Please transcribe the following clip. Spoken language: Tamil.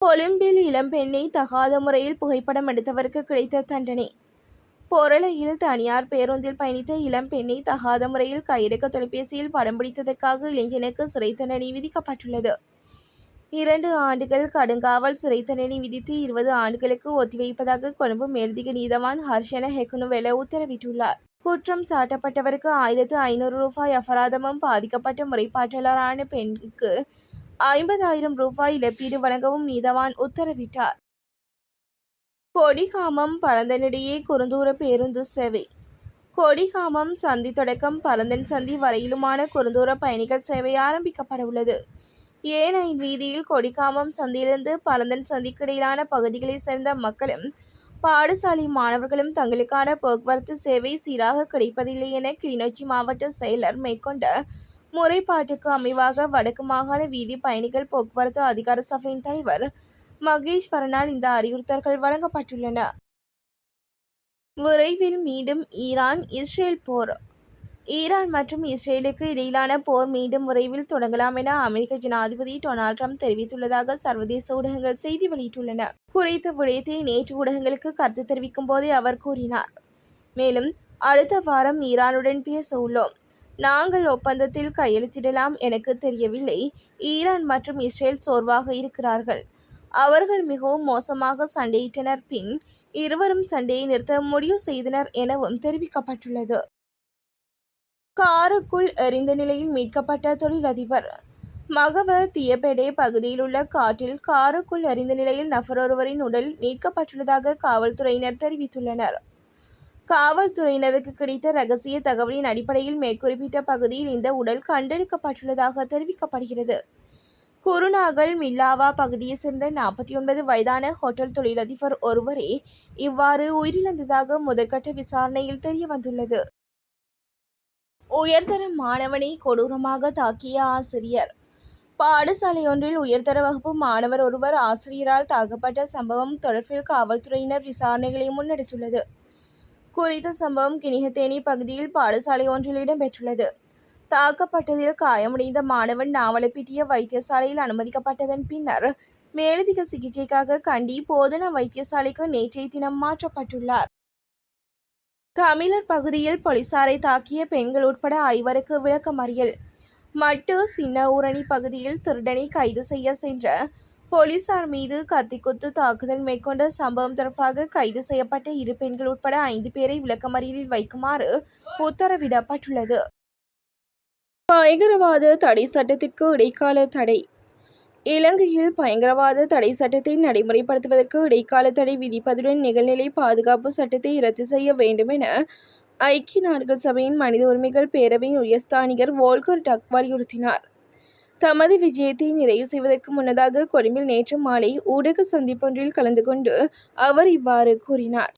கொழும்பில் இளம்பெண்ணை தகாத முறையில் புகைப்படம் எடுத்தவருக்கு கிடைத்த தண்டனை. பொருளையில் தனியார் பேருந்தில் பயணித்த இளம்பெண்ணை தகாத முறையில் கையெடுக்க தொலைபேசியில் படம் பிடித்ததற்காக இளைஞனுக்கு சிறை தண்டனை விதிக்கப்பட்டுள்ளது. இரண்டு ஆண்டுகள் கடுங்காவல் சிறை தண்டனை விதித்து இருபது ஆண்டுகளுக்கு ஒத்திவைப்பதாக கொழும்பு மேலதிக நீதவான் ஹர்ஷன ஹெக்குனுவெல உத்தரவிட்டுள்ளார். குற்றம் சாட்டப்பட்டவருக்கு ஆயிரத்து ஐநூறு ரூபாய் அபராதமும் பாதிக்கப்பட்ட முறைப்பாட்டாளரான பெண்ணுக்கு ஐம்பதாயிரம் ரூபாய் இழப்பீடு வழங்கவும் நீதவான் உத்தரவிட்டார். கொடிகாமம் பரந்தனிடையே குறுந்தூர பேருந்து சேவை. கொடிகாமம் சந்தி தொடக்கம் பரந்தன் சந்தி வரையிலுமான குறுந்தூர பயணிகள் சேவை ஆரம்பிக்கப்பட உள்ளது ஏனையின் வீதியில் கொடிகாமம் சந்தியிலிருந்து பரந்தன் சந்திக்கு இடையிலான பகுதிகளைச் சேர்ந்த மக்களும் பாடசாலை மாணவர்களும் தங்களுக்கான போக்குவரத்து சேவை சீராக கிடைப்பதில்லை என கிளிநொச்சி மாவட்ட செயலர் மேற்கொண்ட முறைப்பாட்டுக்கு அமைவாக வடக்கு மாகாண வீதி பயணிகள் போக்குவரத்து அதிகார சபையின் தலைவர் மகேஸ்வரனால் இந்த அறிவுறுத்தல்கள் வழங்கப்பட்டுள்ளன. விரைவில் மீண்டும் ஈரான் இஸ்ரேல் போர். ஈரான் மற்றும் இஸ்ரேலுக்கு இடையிலான போர் மீண்டும் விரைவில் தொடங்கலாம் என அமெரிக்க ஜனாதிபதி டொனால்ட் ட்ரம்ப் தெரிவித்துள்ளதாக சர்வதேச ஊடகங்கள் செய்தி வெளியிட்டுள்ளன. குறித்த விடயத்தை நேற்று ஊடகங்களுக்கு கருத்து தெரிவிக்கும் போதே அவர் கூறினார். மேலும் அடுத்த வாரம் ஈரானுடன் பேச உள்ளோம். நாங்கள் ஒப்பந்தத்தில் கையெழுத்திடலாம் எனக்கு தெரியவில்லை. ஈரான் மற்றும் இஸ்ரேல் சோர்வாக இருக்கிறார்கள். அவர்கள் மிகவும் மோசமாக சண்டையிட்டனர். பின் இருவரும் சண்டையை நிறுத்த முடிவு செய்தனர் எனவும் தெரிவிக்கப்பட்டுள்ளது. காருக்குள் எரிந்த நிலையில் மீட்கப்பட்ட தொழிலதிபர் மகவ தியபெடே பகுதியில் உள்ள காட்டில் காருக்குள் எரிந்த நிலையில் நபரொருவரின் உடல் மீட்கப்பட்டுள்ளதாக காவல்துறையினர் தெரிவித்துள்ளனர். காவல்துறையினருக்கு கிடைத்த ரகசிய தகவலின் அடிப்படையில் மேற்குறிப்பிட்ட பகுதியில் இந்த உடல் கண்டெடுக்கப்பட்டுள்ளதாக தெரிவிக்கப்படுகிறது. குருநாகல் மில்லாவா பகுதியைச் சேர்ந்த நாற்பத்தி ஒன்பது வயதான ஹோட்டல் தொழிலதிபர் ஒருவரே இவ்வாறு உயிரிழந்ததாக முதற்கட்ட விசாரணையில் தெரியவந்துள்ளது. உயர்தர மாணவனை கொடூரமாக தாக்கிய ஆசிரியர். பாடசாலையொன்றில் உயர்தர வகுப்பு மாணவர் ஒருவர் ஆசிரியரால் தாக்கப்பட்ட சம்பவம் தொடர்பில் காவல்துறையினர் விசாரணைகளை முன்னெடுத்துள்ளது. குறித்த சம்பவம் கிணிகத்தேனி பகுதியில் பாடசாலை ஒன்றில் இடம்பெற்றுள்ளது. தாக்கப்பட்டதில் காயமடைந்த மாணவன் நாவலப்பிட்டிய வைத்தியசாலையில் அனுமதிக்கப்பட்டதன் பின்னர் மேலதிக சிகிச்சைக்காக கண்டி போதனா வைத்தியசாலைக்கு நேற்றைய தினம் மாற்றப்பட்டுள்ளார். தமிழர் பகுதியில் போலீசாரை தாக்கிய பெண்கள் உட்பட ஐவருக்கு விளக்கமறியல். மட்டு சின்ன ஊரணி பகுதியில் திருடனை கைது செய்ய சென்ற போலீசார் மீது கத்திக்குத்து தாக்குதல் மேற்கொண்ட சம்பவம் தொடர்பாக கைது செய்யப்பட்ட இரு பெண்கள் உட்பட ஐந்து பேரை விளக்கமறியலில் வைக்குமாறு உத்தரவிடப்பட்டுள்ளது. பயங்கரவாத தடை சட்டத்திற்கு இடைக்கால தடை. இலங்கையில் பயங்கரவாத தடை சட்டத்தை நடைமுறைப்படுத்துவதற்கு இடைக்கால தடை விதிப்பதுடன் நிகழ்நிலை பாதுகாப்பு சட்டத்தை ரத்து செய்ய வேண்டும் என ஐக்கிய நாடுகள் சபையின் மனித உரிமைகள் பேரவையின் உயர்ஸ்தானிகர் வோல்கர் டக் வலியுறுத்தினார். தமது விஜயத்தை நிறைவு செய்வதற்கு முன்னதாக கொழும்பில் நேற்று மாலை ஊடக சந்திப்பொன்றில் கலந்து கொண்டு அவர் இவ்வாறு கூறினார்.